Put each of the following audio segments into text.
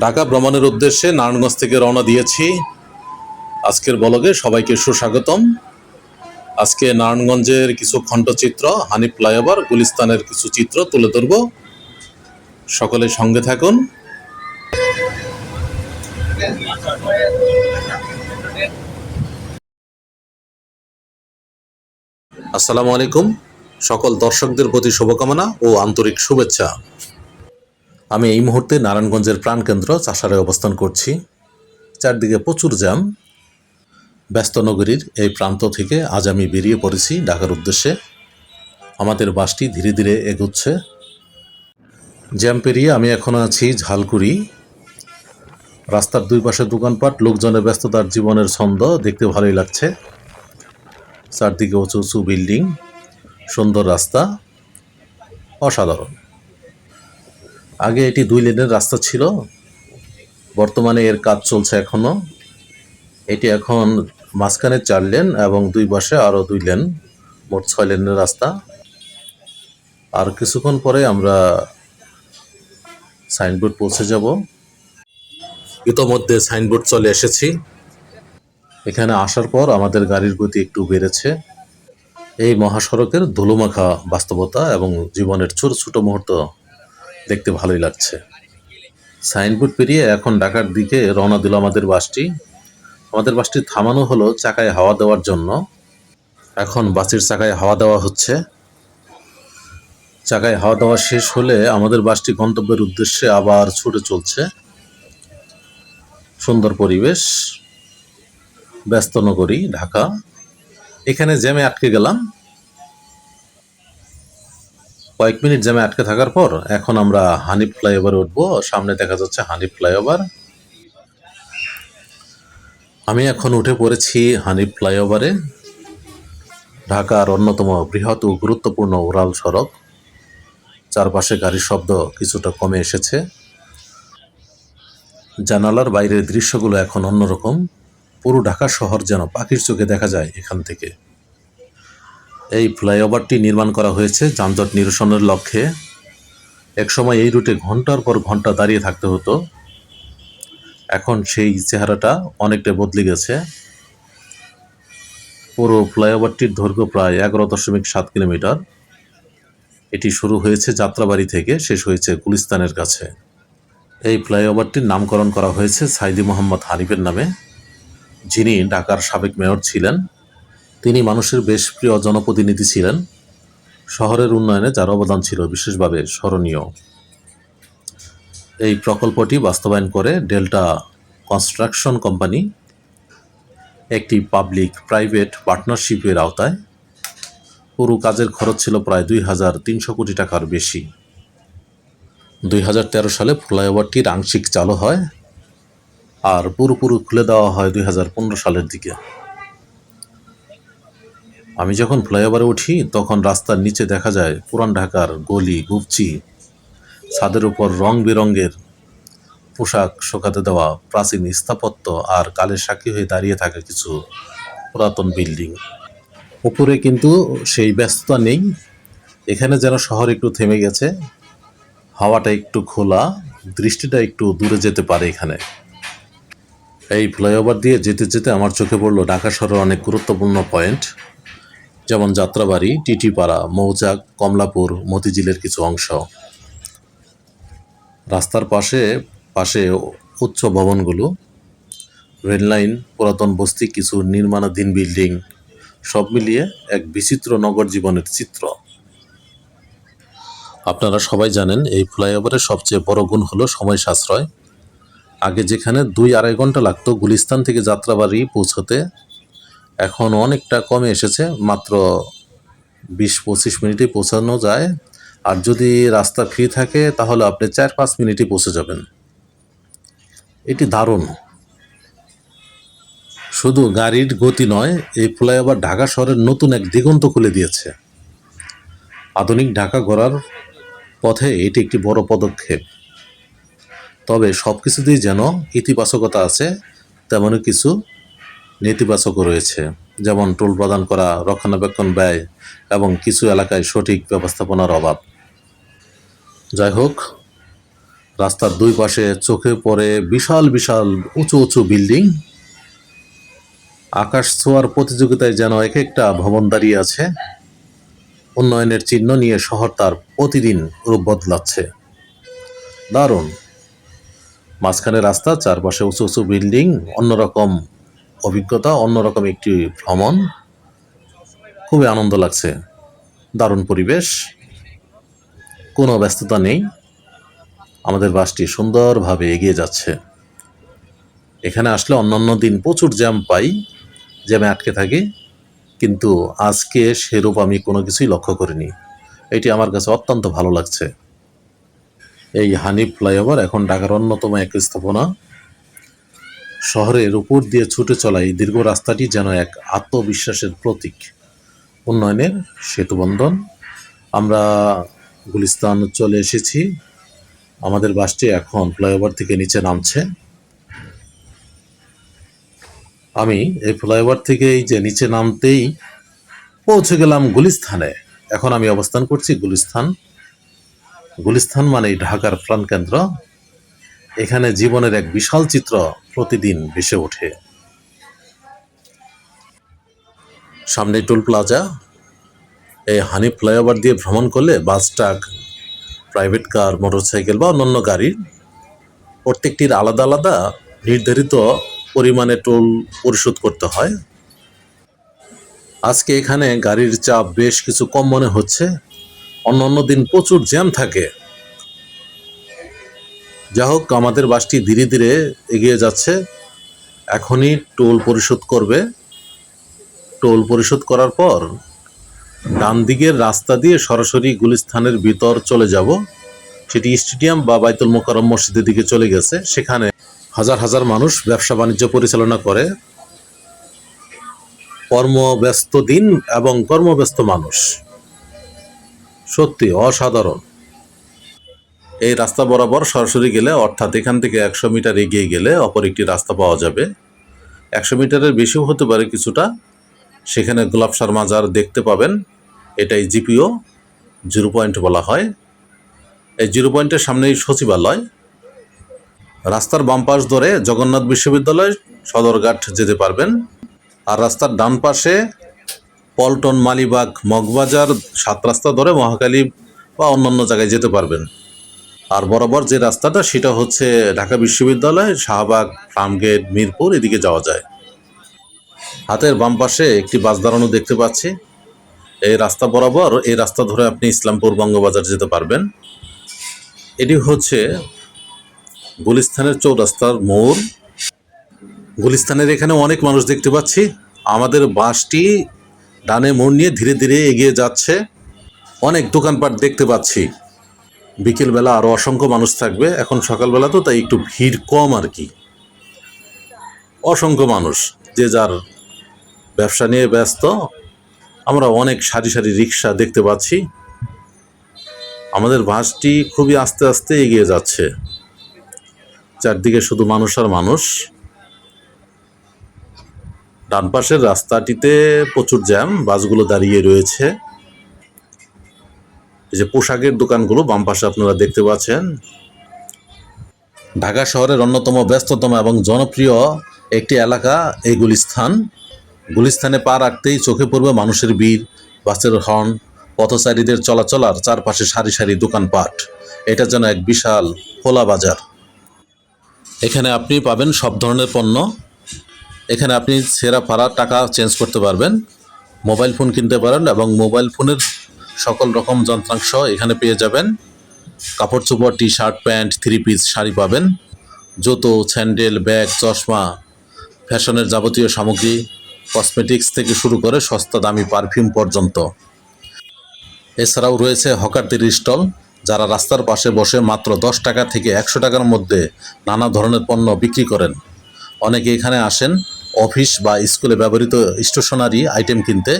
ঢাকা ভ্রমণের উদ্দেশ্যে নারায়ণগঞ্জ থেকে রওনা দিয়েছি। আজকের বলগে সবাইকে সুস্বাগতম। আজকে নারায়ণগঞ্জের কিছু খণ্ডচিত্র হানি ফ্লাইওভার, গুলিস্তানের কিছু চিত্র তুলে ধরব। সকলে সঙ্গে থাকুন। আসসালামু আলাইকুম। সকল দর্শকদের প্রতি শুভকামনা ও আন্তরিক শুভেচ্ছা। আমি এই মুহূর্তে নারায়ণগঞ্জের প্রাণকেন্দ্র চাষারায় অবস্থান করছি। চারদিকে প্রচুর জ্যাম। ব্যস্ত নগরীর এই প্রান্ত থেকে আজ আমি বেরিয়ে পড়েছি ঢাকার উদ্দেশ্যে। আমাদের বাসটি ধীরে ধীরে এগোচ্ছে। জ্যাম পেরিয়ে আমি এখন আছি ঝালকুড়ি। রাস্তার দুই পাশে দোকানপাট, লোকজনের ব্যস্ততার জীবনের ছন্দ, দেখতে ভালোই লাগছে। চারদিকে উঁচু উঁচু বিল্ডিং, সুন্দর রাস্তা, অসাধারণ। আগে এটি দুই লেনের রাস্তা ছিল। বর্তমানে এর কাজ চলছে এখনও এটি এখন মাঝখানে চার লেন এবং দুই পাশে আরও দুই লেন, মোট ছয় লেনের রাস্তা। আর কিছুক্ষণ পরে আমরা সাইনবোর্ড পৌঁছে যাব। ইতোমধ্যে সাইনবোর্ড চলে এসেছি। এখানে আসার পর আমাদের গাড়ির গতি একটু বেড়েছে। এই মহাসড়কের ধুলোমাখা বাস্তবতা এবং জীবনের ছোট ছোট মুহূর্ত দেখতে ভালোই লাগছে। সাইনবোর্ড পেরিয়ে এখন ঢাকার দিকে রওনা দিল আমাদের বাসটি। আমাদের বাসটি থামানো হলো চাকায় হাওয়া দেওয়ার জন্য। এখন বাসের চাকায় হাওয়া দেওয়া হচ্ছে। চাকায় হাওয়া দেওয়া শেষ হলে আমাদের বাসটি গন্তব্যের উদ্দেশ্যে আবার ছুটে চলছে। সুন্দর পরিবেশ। ব্যস্ত নগরী, ঢাকা। এখানে জ্যামে আটকে গেলাম। কয়েক মিনিট জ্যামে আটকে থাকার পর এখন আমরা হানিফ ফ্লাইওভারে উঠবো। সামনে দেখা যাচ্ছে হানিফ ফ্লাইওভার। আমি এখন উঠে পড়েছি হানিফ ফ্লাইওভারে। ঢাকার অন্যতম বৃহৎ ও গুরুত্বপূর্ণ উড়াল সড়ক। চারপাশে গাড়ির শব্দ কিছুটা কমে এসেছে। জানালার বাইরের দৃশ্যগুলো এখন অন্যরকম। পুরো ঢাকা শহর যেন পাখির চোখে দেখা যায় এখান থেকে। এই ফ্লাইওভারটি নির্মাণ করা হয়েছে যানজট নিরসনের লক্ষ্যে। একসময় এই রুটে ঘণ্টার পর ঘণ্টা দাঁড়িয়ে থাকতে হতো। এখন সেই চেহারাটা অনেকটা বদলে গেছে। পুরো ফ্লাইওভারটির দৈর্ঘ্য প্রায় এগারো দশমিক সাত কিলোমিটার। এটি শুরু হয়েছে যাত্রাবাড়ি থেকে, শেষ হয়েছে গুলিস্তানের কাছে। এই ফ্লাইওভারটির নামকরণ করা হয়েছে সাইদি মোহাম্মদ হানিফের নামে, যিনি ঢাকার সাবেক মেয়র ছিলেন। তিনি মানুষের বেশ প্রিয় জনপ্রতিনিধি ছিলেন। শহরের উন্নয়নে যার অবদান ছিল বিশেষভাবে স্মরণীয়। এই প্রকল্পটি বাস্তবায়ন করে ডেল্টা কনস্ট্রাকশন কোম্পানি একটি পাবলিক প্রাইভেট পার্টনারশিপের আওতায়। পুরো কাজের খরচ ছিল প্রায় দুই হাজার তিনশো কোটি টাকার বেশি। দুই হাজার তেরো সালে ফ্লাইওভারটির আংশিক চালু হয় আর পুরোপুরি খুলে দেওয়া হয় দুই হাজার পনেরো সালের দিকে। আমি যখন ফ্লাইওভারে উঠি, তখন রাস্তার নিচে দেখা যায় পুরান ঢাকার গলি, গুপচি, ছাদের উপর রং বেরঙের পোশাক শোকাতে দেওয়া প্রাচীন স্থাপত্য আর কালের সাক্ষী হয়ে দাঁড়িয়ে থাকা কিছু পুরাতন বিল্ডিং। উপরে কিন্তু সেই ব্যস্ততা নেই। এখানে যেন শহর একটু থেমে গেছে, হাওয়াটা একটু খোলা, দৃষ্টিটা একটু দূরে যেতে পারে এখানে। এই ফ্লাইওভার দিয়ে যেতে যেতে আমার চোখে পড়ল ঢাকা শহরের অনেক গুরুত্বপূর্ণ পয়েন্ট। যেমন যাত্রাবাড়ি, টিটিপাড়া, মৌচাক, কমলাপুর, মতিঝিলের কিছু অংশ। রাস্তার পাশে পাশে উচ্চ ভবনগুলো রেললাইন পুরাতন বস্তি, কিছু নির্মাণাধীন বিল্ডিং, সব মিলিয়ে এক বিচিত্র নগর জীবনের চিত্র। আপনারা সবাই জানেন, এই ফ্লাইওভারের সবচেয়ে বড় গুণ হলো সময় সাশ্রয়। আগে যেখানে দুই আড়াই ঘণ্টা লাগতো, গুলিস্তান থেকে যাত্রাবাড়ি পৌঁছতে এখন অনেকটা কমে এসেছে, মাত্র বিশ পঁচিশ মিনিটে পৌঁছানো যায়। আর যদি রাস্তা ফ্রি থাকে, তাহলে আপনি চার পাঁচ মিনিটে পৌঁছে যাবেন। এটি দারুণ। শুধু গাড়ির গতি নয়, এই ফ্লাইওভার ঢাকা শহরের নতুন এক দিগন্ত খুলে দিয়েছে। আধুনিক ঢাকা গড়ার পথে এটি একটি বড় পদক্ষেপ। তবে সব কিছুতেই যেন ইতিবাচকতা আছে, তেমনই কিছু নেতিবাচকও রয়েছে, যেমন টোল প্রদান করা, রক্ষণাবেক্ষণ ব্যয় এবং কিছু এলাকায় সঠিক ব্যবস্থাপনার অভাব। যাই হোক, রাস্তার দুই পাশে চোখে পড়ে বিশাল বিশাল উঁচু উঁচু বিল্ডিং। আকাশ ছোঁয়ার প্রতিযোগিতায় যেন এক একটা ভবন দাঁড়িয়ে আছে। উন্নয়নের চিহ্ন নিয়ে শহর তার প্রতিদিন রূপ বদলাচ্ছে। দারুণ। মাঝখানে রাস্তা, চারপাশে উঁচু উঁচু বিল্ডিং, অন্যরকম অভিজ্ঞতা, অন্যরকম একটি ভ্রমণ। খুবই আনন্দ লাগছে। দারুণ পরিবেশ। কোনো ব্যস্ততা নেই। আমাদের বাসটি সুন্দরভাবে এগিয়ে যাচ্ছে। এখানে আসলে অন্যান্য দিন প্রচুর জ্যাম পাই, জ্যামে আটকে থাকি, কিন্তু আজকে সেরূপ আমি কোনো কিছুই লক্ষ্য করিনি। এটি আমার কাছে অত্যন্ত ভালো লাগছে। এই হানিফ ফ্লাইওভার এখন ঢাকার অন্যতম এক স্থাপনা। শহরের উপর দিয়ে ছুটে চলা এই দীর্ঘ রাস্তাটি যেন এক আত্মবিশ্বাসের প্রতীক। উন্নয়নের সেতুবন্ধন। আমরা গুলিস্তান চলে এসেছি। আমাদের বাসটি এখন ফ্লাইওভার থেকে নিচে নামছে। আমি এই ফ্লাইওভার থেকে এই যে নিচে নামতেই পৌঁছে গেলাম গুলিস্থানে এখন আমি অবস্থান করছি গুলিস্থান গুলিস্থান মানেই ঢাকার প্রাণকেন্দ্র। এখানে জীবনের এক বিশাল চিত্র প্রতিদিন ভেসে ওঠে। সামনে টোল প্লাজা। এই হানি ফ্লাইওভার দিয়ে ভ্রমণ করলে bus, truck, private car, motorcycle বা অন্যান্য গাড়ির প্রত্যেকটির আলাদা আলাদা নির্ধারিত পরিমাণে টোল পরিশোধ করতে হয়। আজকে এখানে গাড়ির চাপ বেশ কিছু কম মনে হচ্ছে। অন্য অন্য দিন প্রচুর জ্যাম থাকে। যা হোক, আমাদের বাসটি ধীরে ধীরে এগিয়ে যাচ্ছে। এখনই টোল পরিশোধ করবে। টোল পরিশোধ করার পর ডান দিকের রাস্তা দিয়ে সরাসরি গুলিস্থানের ভিতর চলে যাব। সেটি স্টেডিয়াম বা বাইতুল মোকারম মসজিদের দিকে চলে গেছে। সেখানে হাজার হাজার মানুষ ব্যবসা বাণিজ্য পরিচালনা করে। কর্মব্যস্ত দিন এবং কর্মব্যস্ত মানুষ। সত্যি অসাধারণ। এই রাস্তা বরাবর সরাসরি গেলে অর্থাৎ এখান থেকে একশো মিটার এগিয়ে গেলে অপর একটি রাস্তা পাওয়া যাবে। একশো মিটারের বেশিও হতে পারে কিছুটা। সেখানে গোলাপ গোলাপসার মাজার দেখতে পাবেন, এটাই জিপিও, জিরো পয়েন্ট বলা হয়। এই জিরো পয়েন্টের সামনেই সচিবালয়। রাস্তার বাম পাশ ধরে জগন্নাথ বিশ্ববিদ্যালয় সদরঘাট যেতে পারবেন। আর রাস্তার ডান পাশে পল্টন, মালিবাগ, মগবাজার, সাত রাস্তা ধরে মহাকালী বা অন্যান্য জায়গায় যেতে পারবেন। আর বরাবর যে রাস্তাটা, সেটা হচ্ছে ঢাকা বিশ্ববিদ্যালয়, শাহবাগ ফার্মগেট মিরপুর, এদিকে যাওয়া যায়। হাতের বাম পাশে একটি বাস দাঁড়ানো দেখতে পাচ্ছি। এই রাস্তা বরাবর, এই রাস্তা ধরে আপনি ইসলামপুর বঙ্গবাজার যেতে পারবেন। এটি হচ্ছে গুলিস্তানের চৌরাস্তার মোড়। গুলিস্তানের এখানে অনেক মানুষ দেখতে পাচ্ছি। আমাদের বাসটি ডানে মোড় নিয়ে ধীরে ধীরে এগিয়ে যাচ্ছে। অনেক দোকানপাট দেখতে পাচ্ছি। বিকেলবেলা আরও অসংখ্য মানুষ থাকবে। এখন সকালবেলা তো তাই একটু ভিড় কম আর কি। অসংখ্য মানুষ, যে যার ব্যবসা নিয়ে ব্যস্ত। আমরা অনেক সারি সারি রিক্সা দেখতে পাচ্ছি। আমাদের বাসটি খুবই আস্তে আস্তে এগিয়ে যাচ্ছে। চারদিকে শুধু মানুষ আর মানুষ। ডান পাশের রাস্তাটিতে প্রচুর জ্যাম, বাসগুলো দাঁড়িয়ে রয়েছে। এই যে পোশাকের দোকানগুলো, বাম পাশে আপনারা দেখতে পাচ্ছেন। ঢাকা শহরের অন্যতম ব্যস্ততম এবং জনপ্রিয় একটি এলাকা, এই গুলিস্থান। গুলিস্থানে পা রাখতেই চোখে পড়বে মানুষের ভিড়, বাসের হর্ন, পথচারীদের চলাচল আর চারপাশে সারি সারি দোকানপাট। এটা যেন এক বিশাল খোলা বাজার। এখানে আপনি পাবেন সব ধরনের পণ্য। এখানে আপনি সেরা ফারা টাকা চেঞ্জ করতে পারবেন। মোবাইল ফোন কিনতে পারেন এবং মোবাইল ফোনের সকল রকম যন্ত্রাংশ এখানে পেয়ে যাবেন। কাপড় চোপড় T shirt pant three piece sari পাবেন। জুতো, স্যান্ডেল, ব্যাগ, চশমা, ফ্যাশনের যাবতীয় সামগ্রী, কসমেটিক্স থেকে শুরু করে সস্তা দামি পারফিউম পর্যন্ত। এছাড়াও রয়েছে হকারদের স্টল, যারা রাস্তার পাশে বসে মাত্র দশ টাকা থেকে একশো টাকার মধ্যে নানা ধরনের পণ্য বিক্রি করেন। অনেকে এখানে আসেন অফিস বা স্কুলে ব্যবহৃত স্টেশনারি আইটেম কিনতে।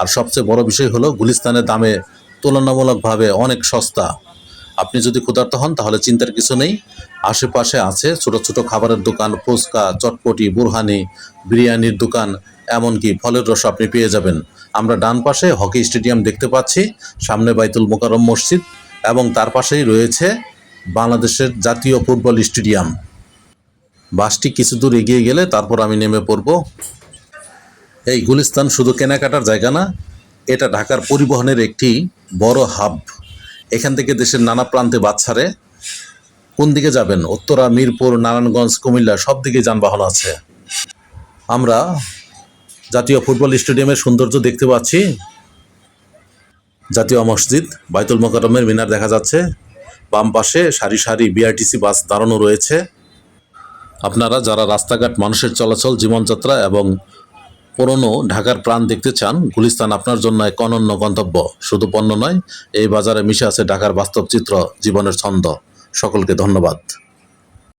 আর সবচেয়ে বড় বিষয় হলো গুলিস্তানের দামে তুলনামূলকভাবে অনেক সস্তা। আপনি যদি ক্ষুধার্ত হন, তাহলে চিন্তার কিছু নেই। আশেপাশে আছে ছোট ছোট খাবারের দোকান, ফুচকা, চটপটি, বুরহানি, বিরিয়ানির দোকান, এমনকি ফলের রস আপনি পেয়ে যাবেন। আমরা ডান পাশে হকি স্টেডিয়াম দেখতে পাচ্ছি, সামনে বাইতুল মোকারম মসজিদ এবং তার পাশেই রয়েছে বাংলাদেশের জাতীয় ফুটবল স্টেডিয়াম। বাসটি কিছু দূর এগিয়ে গেলে তারপর আমি নেমে পড়ব। এই গুলিস্তান শুধু কেনাকাটার জায়গা না, এটা ঢাকার পরিবহনের একটি বড় হাব। এখান থেকে দেশের নানা প্রান্তে ছাড়ে কোন দিকে যাবেন? উত্তরা, মিরপুর, নারায়ণগঞ্জ, কুমিল্লা, সব দিকে যানবাহন আছে। আমরা জাতীয় ফুটবল স্টেডিয়ামের সৌন্দর্য দেখতে পাচ্ছি। জাতীয় মসজিদ, বাইতুল মোকাররমের মিনার দেখা যাচ্ছে। বাম পাশে সারি সারি বিআরটিসি বাস দাঁড়ানো রয়েছে। আপনারা যারা রাস্তাঘাট, মানুষের চলাচল, জীবনযাত্রা এবং পুরনো ঢাকার প্রাণ দেখতে চান, গুলিস্তান আপনার জন্য এক অনন্য গন্তব্য। শুধু পণ্য নয়, এই বাজারে মিশে আছে ঢাকার বাস্তব চিত্র, জীবনের ছন্দ। সকলকে ধন্যবাদ।